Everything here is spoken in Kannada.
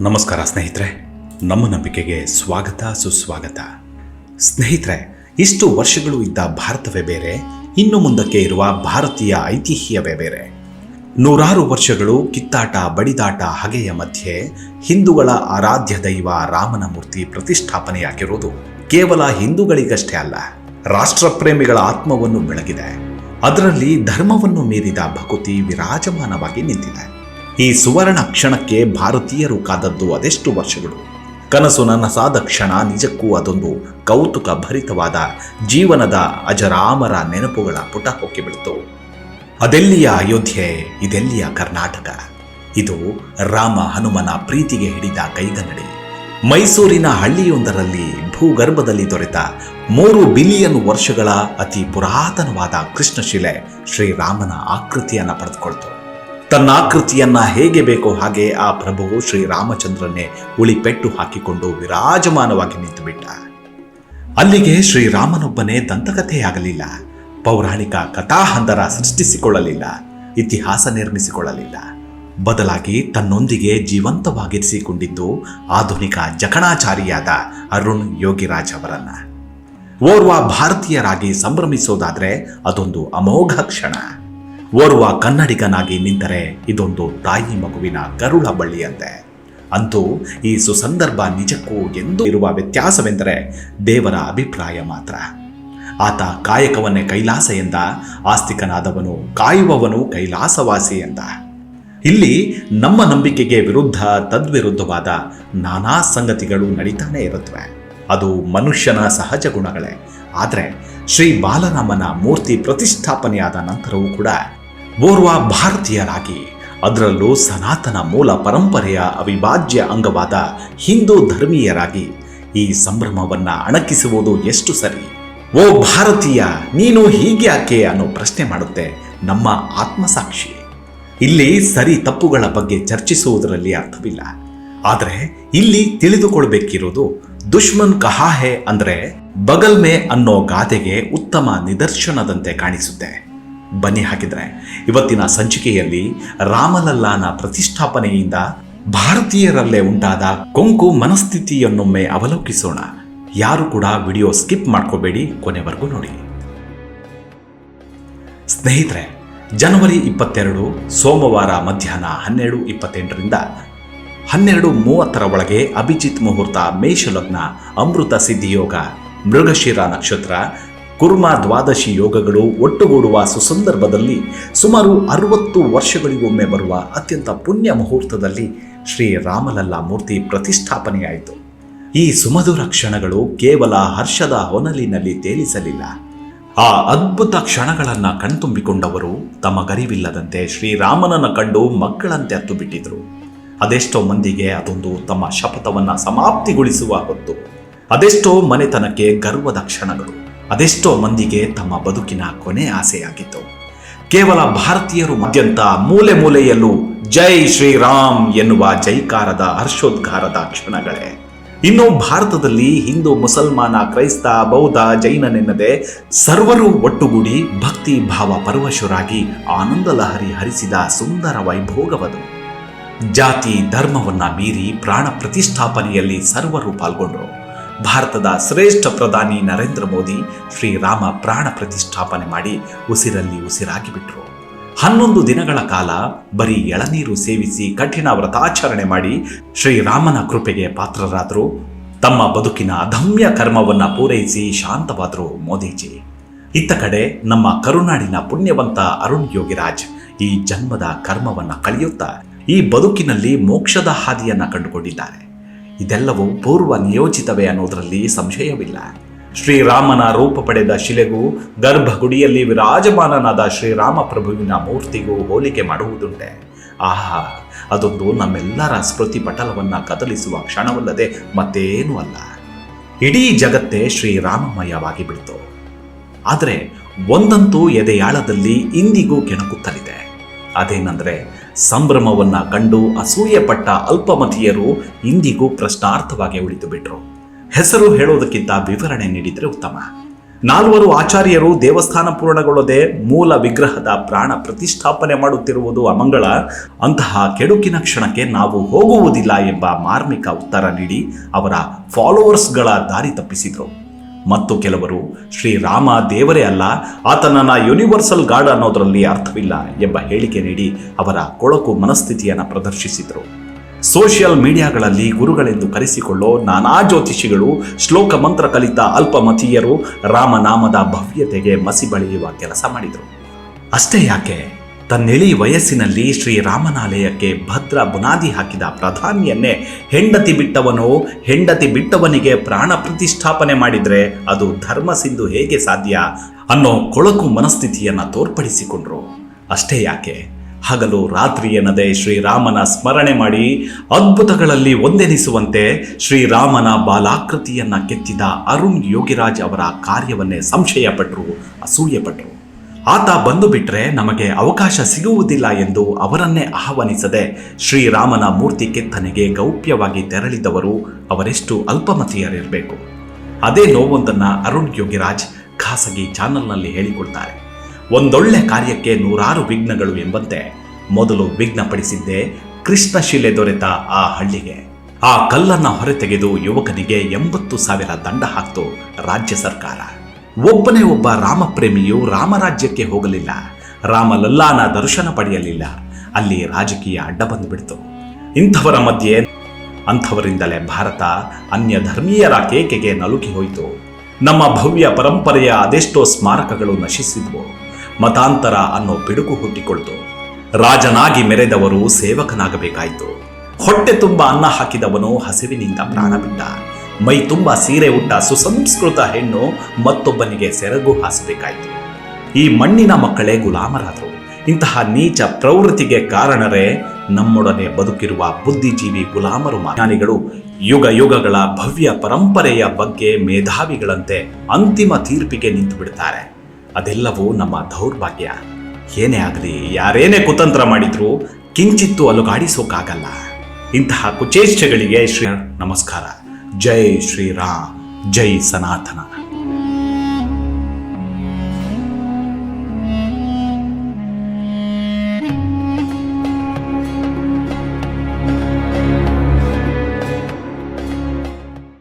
ನಮಸ್ಕಾರ ಸ್ನೇಹಿತರೆ, ನಮ್ಮ ನಂಬಿಕೆಗೆ ಸ್ವಾಗತ, ಸುಸ್ವಾಗತ. ಸ್ನೇಹಿತರೆ, ಇಷ್ಟು ವರ್ಷಗಳು ಇದ್ದ ಭಾರತವೇ ಬೇರೆ, ಇನ್ನು ಮುಂದಕ್ಕೆ ಇರುವ ಭಾರತೀಯ ಐತಿಹ್ಯವೇ ಬೇರೆ. ನೂರಾರು ವರ್ಷಗಳು ಕಿತ್ತಾಟ, ಬಡಿದಾಟ, ಹಗೆಯ ಮಧ್ಯೆ ಹಿಂದೂಗಳ ಆರಾಧ್ಯ ದೈವ ರಾಮನ ಮೂರ್ತಿ ಪ್ರತಿಷ್ಠಾಪನೆಯಾಗಿರುವುದು ಕೇವಲ ಹಿಂದೂಗಳಿಗಷ್ಟೇ ಅಲ್ಲ, ರಾಷ್ಟ್ರಪ್ರೇಮಿಗಳ ಆತ್ಮವನ್ನು ಬೆಳಗಿದೆ. ಅದರಲ್ಲಿ ಧರ್ಮವನ್ನು ಮೀರಿದ ಭಕುತಿ ವಿರಾಜಮಾನವಾಗಿ ನಿಂತಿದೆ. ಈ ಸುವರ್ಣ ಕ್ಷಣಕ್ಕೆ ಭಾರತೀಯರು ಕಾದದ್ದು ಅದೆಷ್ಟು ವರ್ಷಗಳು? ಕನಸು ನನಸಾದ ಕ್ಷಣ, ನಿಜಕ್ಕೂ ಅದೊಂದು ಕೌತುಕ ಭರಿತವಾದ ಜೀವನದ ಅಜರಾಮರ ನೆನಪುಗಳ ಪುಟ ಹೊಕ್ಕಿಬಿಡ್ತು ಅದೆಲ್ಲಿಯ ಅಯೋಧ್ಯೆ, ಇದೆಲ್ಲಿಯ ಕರ್ನಾಟಕ? ಇದು ರಾಮ ಹನುಮನ ಪ್ರೀತಿಗೆ ಹಿಡಿದ ಕೈಗನ್ನಡಿ. ಮೈಸೂರಿನ ಹಳ್ಳಿಯೊಂದರಲ್ಲಿ ಭೂಗರ್ಭದಲ್ಲಿ ದೊರೆತ ಮೂರು ಬಿಲಿಯನ್ ವರ್ಷಗಳ ಅತಿ ಪುರಾತನವಾದ ಕೃಷ್ಣಶಿಲೆ ಶ್ರೀರಾಮನ ಆಕೃತಿಯನ್ನು ಪಡೆದುಕೊಳ್ತು. ತನ್ನ ಆಕೃತಿಯನ್ನ ಹೇಗೆ ಬೇಕೋ ಹಾಗೆ ಆ ಪ್ರಭುವು ಶ್ರೀರಾಮಚಂದ್ರನೇ ಉಳಿಪೆಟ್ಟು ಹಾಕಿಕೊಂಡು ವಿರಾಜಮಾನವಾಗಿ ನಿಂತುಬಿಟ್ಟ ಅಲ್ಲಿಗೆ ಶ್ರೀರಾಮನೊಬ್ಬನೇ ದಂತಕಥೆಯಾಗಲಿಲ್ಲ ಪೌರಾಣಿಕ ಕಥಾಹಂದರ ಸೃಷ್ಟಿಸಿಕೊಳ್ಳಲಿಲ್ಲ. ಇತಿಹಾಸ ನಿರ್ಮಿಸಿಕೊಳ್ಳಲಿಲ್ಲ. ಬದಲಾಗಿ ತನ್ನೊಂದಿಗೆ ಜೀವಂತವಾಗಿರಿಸಿಕೊಂಡಿದ್ದು ಆಧುನಿಕ ಜಕಣಾಚಾರಿಯಾದ ಅರುಣ್ ಯೋಗಿರಾಜ್ ಅವರನ್ನ. ಓರ್ವ ಭಾರತೀಯರಾಗಿ ಸಂಭ್ರಮಿಸೋದಾದರೆ ಅದೊಂದು ಅಮೋಘ ಕ್ಷಣ. ಓರ್ವ ಕನ್ನಡಿಗನಾಗಿ ನಿಂತರೆ ಇದೊಂದು ತಾಯಿ ಮಗುವಿನ ಕರುಳ ಬಳ್ಳಿಯಂತೆ. ಅಂತೂ ಈ ಸುಸಂದರ್ಭ ನಿಜಕ್ಕೂ ಎಂದು ಇರುವ ವ್ಯತ್ಯಾಸವೆಂದರೆ ದೇವರ ಅಭಿಪ್ರಾಯ ಮಾತ್ರ. ಆತ ಕಾಯಕವನ್ನೇ ಕೈಲಾಸ ಎಂದ, ಆಸ್ತಿಕನಾದವನು ಕಾಯುವವನು ಕೈಲಾಸವಾಸಿ ಎಂದ. ಇಲ್ಲಿ ನಮ್ಮ ನಂಬಿಕೆಗೆ ವಿರುದ್ಧ ತದ್ವಿರುದ್ಧವಾದ ನಾನಾ ಸಂಗತಿಗಳು ನಡೀತಾನೆ ಇರುತ್ತವೆ. ಅದು ಮನುಷ್ಯನ ಸಹಜ ಗುಣಗಳೇ. ಆದರೆ ಶ್ರೀ ಬಾಲರಾಮನ ಮೂರ್ತಿ ಪ್ರತಿಷ್ಠಾಪನೆಯಾದ ನಂತರವೂ ಕೂಡ ಓರ್ವ ಭಾರತೀಯರಾಗಿ, ಅದರಲ್ಲೂ ಸನಾತನ ಮೂಲ ಪರಂಪರೆಯ ಅವಿಭಾಜ್ಯ ಅಂಗವಾದ ಹಿಂದೂ ಧರ್ಮೀಯರಾಗಿ ಈ ಸಂಭ್ರಮವನ್ನ ಅಣಕಿಸುವುದು ಎಷ್ಟು ಸರಿ? ಓ ಭಾರತೀಯ, ನೀನು ಹೀಗೆ ಯಾಕೆ ಅನ್ನೋ ಪ್ರಶ್ನೆ ಮಾಡುತ್ತೆ ನಮ್ಮ ಆತ್ಮಸಾಕ್ಷಿ. ಇಲ್ಲಿ ಸರಿ ತಪ್ಪುಗಳ ಬಗ್ಗೆ ಚರ್ಚಿಸುವುದರಲ್ಲಿ ಅರ್ಥವಿಲ್ಲ. ಆದರೆ ಇಲ್ಲಿ ತಿಳಿದುಕೊಳ್ಬೇಕಿರೋದು ದುಶ್ಮನ್ ಕಹಾ ಹೇ ಅಂದ್ರೆ ಬಗಲ್ಮೆ ಅನ್ನೋ ಗಾದೆಗೆ ಉತ್ತಮ ನಿದರ್ಶನದಂತೆ ಕಾಣಿಸುತ್ತೆ. ಬನ್ನಿ ಹಾಕಿದ್ರೆ. ಇವತ್ತಿನ ಸಂಚಿಕೆಯಲ್ಲಿ ರಾಮಲಲ್ಲಾನ ಪ್ರತಿಷ್ಠಾಪನೆಯಿಂದ ಭಾರತೀಯರಲ್ಲೇ ಉಂಟಾದ ಕೊಂಕು ಮನಸ್ಥಿತಿಯನ್ನೊಮ್ಮೆ ಅವಲೋಕಿಸೋಣ. ಯಾರು ಕೂಡ ವಿಡಿಯೋ ಸ್ಕಿಪ್ ಮಾಡ್ಕೋಬೇಡಿ, ಕೊನೆವರೆಗೂ ನೋಡಿ. ಸ್ನೇಹಿತರೆ, ಜನವರಿ ಇಪ್ಪತ್ತೆರಡು, ಸೋಮವಾರ ಮಧ್ಯಾಹ್ನ ಹನ್ನೆರಡು ಇಪ್ಪತ್ತೆಂಟರಿಂದ ಹನ್ನೆರಡು ಮೂವತ್ತರ ಒಳಗೆ ಅಭಿಜಿತ್ ಮುಹೂರ್ತ ಮೇಷಲಗ್ನ ಅಮೃತ ಸಿದ್ಧಿಯೋಗ, ಮೃಗಶಿರ ನಕ್ಷತ್ರ ಕುರ್ಮ ದ್ವಾದಶಿ ಯೋಗಗಳು ಒಟ್ಟುಗೂಡುವ ಸುಸಂದರ್ಭದಲ್ಲಿ ಸುಮಾರು ಅರವತ್ತು ವರ್ಷಗಳಿಗೊಮ್ಮೆ ಬರುವ ಅತ್ಯಂತ ಪುಣ್ಯ ಮುಹೂರ್ತದಲ್ಲಿ ಶ್ರೀ ರಾಮಲಲ್ಲಾ ಮೂರ್ತಿ ಪ್ರತಿಷ್ಠಾಪನೆಯಾಯಿತು. ಈ ಸುಮಧುರ ಕ್ಷಣಗಳು ಕೇವಲ ಹರ್ಷದ ಹೊನಲಿನಲ್ಲಿ ತೇಲಿಸಲಿಲ್ಲ. ಆ ಅದ್ಭುತ ಕ್ಷಣಗಳನ್ನು ಕಣ್ತುಂಬಿಕೊಂಡವರು ತಮ್ಮ ಗರಿವಿಲ್ಲದಂತೆ ಶ್ರೀರಾಮನನ್ನು ಕಂಡು ಮಕ್ಕಳಂತೆ ಹತ್ತು ಬಿಟ್ಟಿದ್ರು ಅದೆಷ್ಟೋ ಮಂದಿಗೆ ಅದೊಂದು ತಮ್ಮ ಶಪಥವನ್ನು ಸಮಾಪ್ತಿಗೊಳಿಸುವ ಹೊತ್ತು. ಅದೆಷ್ಟೋ ಮನೆತನಕ್ಕೆ ಗರ್ವದ ಕ್ಷಣಗಳು. ಅದೆಷ್ಟೋ ಮಂದಿಗೆ ತಮ್ಮ ಬದುಕಿನ ಕೊನೆ ಆಸೆಯಾಗಿತ್ತು. ಕೇವಲ ಭಾರತೀಯರು ಮಧ್ಯಂತ ಮೂಲೆ ಮೂಲೆಯಲ್ಲೂ ಜೈ ಶ್ರೀರಾಮ್ ಎನ್ನುವ ಜೈಕಾರದ ಹರ್ಷೋದ್ಗಾರದ ಕ್ಷಣಗಳೇ. ಇನ್ನು ಭಾರತದಲ್ಲಿ ಹಿಂದೂ, ಮುಸಲ್ಮಾನ, ಕ್ರೈಸ್ತ, ಬೌದ್ಧ, ಜೈನನೆನ್ನದೆ ಸರ್ವರು ಒಟ್ಟುಗೂಡಿ ಭಕ್ತಿ ಭಾವ ಪರವಶರಾಗಿ ಆನಂದ ಲಹರಿ ಹರಿಸಿದ ಸುಂದರ ವೈಭೋಗವದು. ಜಾತಿ, ಧರ್ಮವನ್ನ ಮೀರಿ ಪ್ರಾಣ ಪ್ರತಿಷ್ಠಾಪನೆಯಲ್ಲಿ ಸರ್ವರು ಪಾಲ್ಗೊಂಡರು. ಭಾರತದ ಶ್ರೇಷ್ಠ ಪ್ರಧಾನಿ ನರೇಂದ್ರ ಮೋದಿ ಶ್ರೀರಾಮ ಪ್ರಾಣ ಪ್ರತಿಷ್ಠಾಪನೆ ಮಾಡಿ ಉಸಿರಲ್ಲಿ ಉಸಿರಾಗಿ ಬಿಟ್ರು. ಹನ್ನೊಂದು ದಿನಗಳ ಕಾಲ ಬರೀ ಎಳನೀರು ಸೇವಿಸಿ ಕಠಿಣ ವ್ರತಾಚರಣೆ ಮಾಡಿ ಶ್ರೀರಾಮನ ಕೃಪೆಗೆ ಪಾತ್ರರಾದರು. ತಮ್ಮ ಬದುಕಿನ ಅಧಮ್ಯ ಕರ್ಮವನ್ನ ಪೂರೈಸಿ ಶಾಂತವಾದರು ಮೋದಿಜಿ. ಇತ್ತ ಕಡೆ ನಮ್ಮ ಕರುನಾಡಿನ ಪುಣ್ಯವಂತ ಅರುಣ್ ಯೋಗಿರಾಜ್ ಈ ಜನ್ಮದ ಕರ್ಮವನ್ನ ಕಳೆಯುತ್ತಾ, ಈ ಬದುಕಿನಲ್ಲಿ ಮೋಕ್ಷದ ಹಾದಿಯನ್ನು ಕಂಡುಕೊಂಡಿದ್ದಾರೆ. ಇದೆಲ್ಲವೂ ಪೂರ್ವ ನಿಯೋಜಿತವೇ ಅನ್ನೋದರಲ್ಲಿ ಸಂಶಯವಿಲ್ಲ. ಶ್ರೀರಾಮನ ರೂಪ ಪಡೆದ ಶಿಲೆಗೂ, ಗರ್ಭಗುಡಿಯಲ್ಲಿ ವಿರಾಜಮಾನನಾದ ಶ್ರೀರಾಮ ಪ್ರಭುವಿನ ಮೂರ್ತಿಗೂ ಹೋಲಿಕೆ ಮಾಡುವುದುಂಟೆ. ಆಹಾ, ಅದೊಂದು ನಮ್ಮೆಲ್ಲರ ಸ್ಮೃತಿ ಪಟಲವನ್ನ ಕದಲಿಸುವ ಕ್ಷಣವಲ್ಲದೆ ಮತ್ತೇನೂ ಅಲ್ಲ. ಇಡೀ ಜಗತ್ತೇ ಶ್ರೀರಾಮಮಯವಾಗಿ ಬಿಡ್ತು ಆದರೆ ಒಂದಂತೂ ಎದೆಯಾಳದಲ್ಲಿ ಇಂದಿಗೂ ಕೆಣಕುತ್ತಲಿದೆ. ಅದೇನೆಂದರೆ ಸಂಭ್ರಮವನ್ನ ಕಂಡು ಅಸೂಯೆ ಅಲ್ಪಮತೀಯರು ಅಲ್ಪಮತಿಯರು ಇಂದಿಗೂ ಪ್ರಶ್ನಾರ್ಥವಾಗಿ ಉಳಿದು ಬಿಟ್ರು. ಹೆಸರು ಹೇಳೋದಕ್ಕಿಂತ ವಿವರಣೆ ನೀಡಿದರೆ ಉತ್ತಮ. ನಾಲ್ವರು ಆಚಾರ್ಯರು ದೇವಸ್ಥಾನ ಪೂರ್ಣಗೊಳ್ಳದೆ ಮೂಲ ವಿಗ್ರಹದ ಪ್ರಾಣ ಪ್ರತಿಷ್ಠಾಪನೆ ಮಾಡುತ್ತಿರುವುದು ಅಮಂಗಳ. ಅಂತಹ ಕೆಡುಕಿನ ಕ್ಷಣಕ್ಕೆ ನಾವು ಹೋಗುವುದಿಲ್ಲ ಎಂಬ ಮಾರ್ಮಿಕ ಉತ್ತರ ನೀಡಿ ಅವರ ಫಾಲೋವರ್ಸ್ಗಳ ದಾರಿ ತಪ್ಪಿಸಿದರು. ಮತ್ತು ಕೆಲವರು ಶ್ರೀರಾಮ ದೇವರೇ ಅಲ್ಲ, ಆತನನ್ನು ಯೂನಿವರ್ಸಲ್ ಗಾರ್ಡ್ ಅನ್ನೋದರಲ್ಲಿ ಅರ್ಥವಿಲ್ಲ ಎಂಬ ಹೇಳಿಕೆ ನೀಡಿ ಅವರ ಕೊಳಕು ಮನಸ್ಥಿತಿಯನ್ನು ಪ್ರದರ್ಶಿಸಿದರು. ಸೋಷಿಯಲ್ ಮೀಡಿಯಾಗಳಲ್ಲಿ ಗುರುಗಳೆಂದು ಕರೆಸಿಕೊಳ್ಳೋ ನಾನಾ ಜ್ಯೋತಿಷಿಗಳು, ಶ್ಲೋಕ ಮಂತ್ರ ಕಲಿತ ಅಲ್ಪಮತೀಯರು ರಾಮನಾಮದ ಭವ್ಯತೆಗೆ ಮಸಿ ಬಳಿಯುವ ಕೆಲಸ ಮಾಡಿದರು. ಅಷ್ಟೇ ಯಾಕೆ? ತನ್ನೆಳಿ ವಯಸ್ಸಿನಲ್ಲಿ ಶ್ರೀರಾಮನಾಲಯಕ್ಕೆ ಭದ್ರ ಬುನಾದಿ ಹಾಕಿದ ಪ್ರಧಾನಿಯನ್ನೇ ಹೆಂಡತಿ ಬಿಟ್ಟವನು ಹೆಂಡತಿ ಬಿಟ್ಟವನಿಗೆ ಪ್ರಾಣ ಪ್ರತಿಷ್ಠಾಪನೆ ಮಾಡಿದರೆ ಅದು ಧರ್ಮ ಹೇಗೆ ಸಾಧ್ಯ ಅನ್ನೋ ಕೊಳಕು ಮನಸ್ಥಿತಿಯನ್ನು ತೋರ್ಪಡಿಸಿಕೊಂಡ್ರು. ಅಷ್ಟೇ ಯಾಕೆ? ಹಗಲು ರಾತ್ರಿ ಎನ್ನದೆ ಶ್ರೀರಾಮನ ಸ್ಮರಣೆ ಮಾಡಿ ಅದ್ಭುತಗಳಲ್ಲಿ ಒಂದೆನಿಸುವಂತೆ ಶ್ರೀರಾಮನ ಬಾಲಾಕೃತಿಯನ್ನು ಕೆತ್ತಿದ ಅರುಣ್ ಯೋಗಿರಾಜ್ ಅವರ ಕಾರ್ಯವನ್ನೇ ಸಂಶಯಪಟ್ಟರು ಅಸೂಯೆಪಟ್ಟರು ಆತ ಬಂದು ಬಿಟ್ರೆ ನಮಗೆ ಅವಕಾಶ ಸಿಗುವುದಿಲ್ಲ ಎಂದು ಅವರನ್ನೇ ಆಹ್ವಾನಿಸದೆ ಶ್ರೀರಾಮನ ಮೂರ್ತಿ ಕೆತ್ತನೆಗೆ ಗೌಪ್ಯವಾಗಿ ತೆರಳಿದವರು ಅವರೆಷ್ಟು ಅಲ್ಪಮತೀಯರಿರಬೇಕು. ಅದೇ ನೋವೊಂದನ್ನ ಅರುಣ್ ಯೋಗಿರಾಜ್ ಖಾಸಗಿ ಚಾನೆಲ್ನಲ್ಲಿ ಹೇಳಿಕೊಡ್ತಾರೆ. ಒಂದೊಳ್ಳೆ ಕಾರ್ಯಕ್ಕೆ ನೂರಾರು ವಿಘ್ನಗಳು ಎಂಬಂತೆ ಮೊದಲು ವಿಘ್ನಪಡಿಸಿದ್ದೇ ಕೃಷ್ಣಶಿಲೆ ದೊರೆತ ಆ ಹಳ್ಳಿಗೆ. ಆ ಕಲ್ಲನ್ನ ಹೊರತೆಗೆದು ಯುವಕನಿಗೆ ಎಂಬತ್ತು ಸಾವಿರ ದಂಡ ಹಾಕ್ತು ರಾಜ್ಯ ಸರ್ಕಾರ. ಒಬ್ಬನೇ ಒಬ್ಬ ರಾಮಪ್ರೇಮಿಯು ರಾಮರಾಜ್ಯಕ್ಕೆ ಹೋಗಲಿಲ್ಲ. ರಾಮಲಲ್ಲಾನ ದರ್ಶನ ಪಡೆಯಲಿಲ್ಲ. ಅಲ್ಲಿ ರಾಜಕೀಯ ಅಡ್ಡ ಬಂದುಬಿಡ್ತು ಇಂಥವರ ಮಧ್ಯೆ ಅಂಥವರಿಂದಲೇ ಭಾರತ ಅನ್ಯ ಧರ್ಮೀಯರ ಕೇಕೆಗೆ ನಲುಕಿ ಹೋಯಿತು. ನಮ್ಮ ಭವ್ಯ ಪರಂಪರೆಯ ಅದೆಷ್ಟೋ ಸ್ಮಾರಕಗಳು ನಶಿಸಿದ್ವು. ಮತಾಂತರ ಅನ್ನೋ ಪಿಡುಕು ಹುಟ್ಟಿಕೊಳ್ತು. ರಾಜನಾಗಿ ಮೆರೆದವರು ಸೇವಕನಾಗಬೇಕಾಯಿತು. ಹೊಟ್ಟೆ ತುಂಬ ಅನ್ನ ಹಾಕಿದವನು ಹಸಿವಿನಿಂದ ಪ್ರಾಣ ಬಿಟ್ಟ ಮೈ ತುಂಬ ಸೀರೆ ಉಟ್ಟ ಸುಸಂಸ್ಕೃತ ಹೆಣ್ಣು ಮತ್ತೊಬ್ಬನಿಗೆ ಸೆರಗು ಹಾಸಬೇಕಾಯಿತು. ಈ ಮಣ್ಣಿನ ಮಕ್ಕಳೇ ಗುಲಾಮರಾದರು. ಇಂತಹ ನೀಚ ಪ್ರವೃತ್ತಿಗೆ ಕಾರಣರೇ ನಮ್ಮೊಡನೆ ಬದುಕಿರುವ ಬುದ್ಧಿಜೀವಿ ಗುಲಾಮರು ಜ್ಞಾನಿಗಳು ಯುಗ ಯುಗಗಳ ಭವ್ಯ ಪರಂಪರೆಯ ಬಗ್ಗೆ ಮೇಧಾವಿಗಳಂತೆ ಅಂತಿಮ ತೀರ್ಪಿಗೆ ನಿಂತು ಬಿಡ್ತಾರೆ ಅದೆಲ್ಲವೂ ನಮ್ಮ ದೌರ್ಭಾಗ್ಯ. ಏನೇ ಆಗಲಿ, ಯಾರೇನೇ ಕುತಂತ್ರ ಮಾಡಿದ್ರೂ ಕಿಂಚಿತ್ತು ಅಲುಗಾಡಿಸೋಕ್ಕಾಗಲ್ಲ ಇಂತಹ ಕುಚೇಷ್ಟಗಳಿಗೆ ಶ್ರೀ ನಮಸ್ಕಾರ. ಜೈ ಶ್ರೀರಾಮ್ ಜೈ ಸನಾತನ